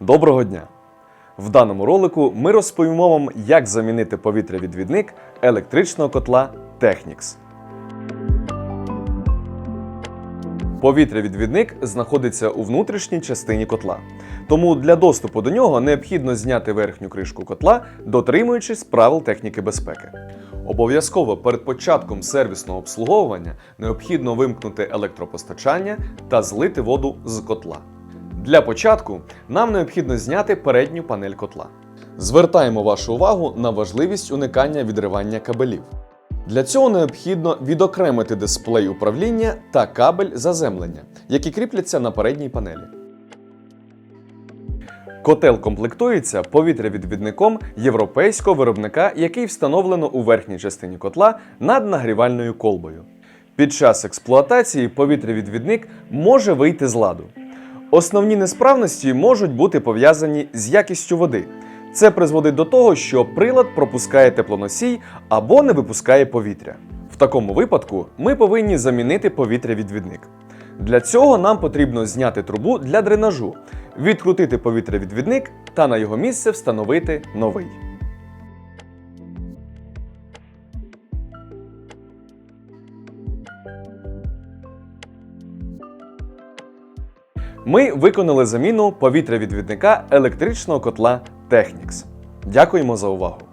Доброго дня! В даному ролику ми розповімо вам, як замінити повітрявідвідник електричного котла Technics. Повітрявідвідник знаходиться у внутрішній частині котла. Тому для доступу до нього необхідно зняти верхню кришку котла, дотримуючись правил техніки безпеки. Обов'язково перед початком сервісного обслуговування необхідно вимкнути електропостачання та злити воду з котла. Для початку нам необхідно зняти передню панель котла. Звертаємо вашу увагу на важливість уникання відривання кабелів. Для цього необхідно відокремити дисплей управління та кабель заземлення, які кріпляться на передній панелі. Котел комплектується повітрявідвідником європейського виробника, який встановлено у верхній частині котла над нагрівальною колбою. Під час експлуатації повітрявідвідник може вийти з ладу. Основні несправності можуть бути пов'язані з якістю води. Це призводить до того, що прилад пропускає теплоносій або не випускає повітря. В такому випадку ми повинні замінити повітрявідвідник. Для цього нам потрібно зняти трубу для дренажу, відкрутити повітрявідвідник та на його місце встановити новий. Ми виконали заміну повітрявідвідника електричного котла Technics. Дякуємо за увагу!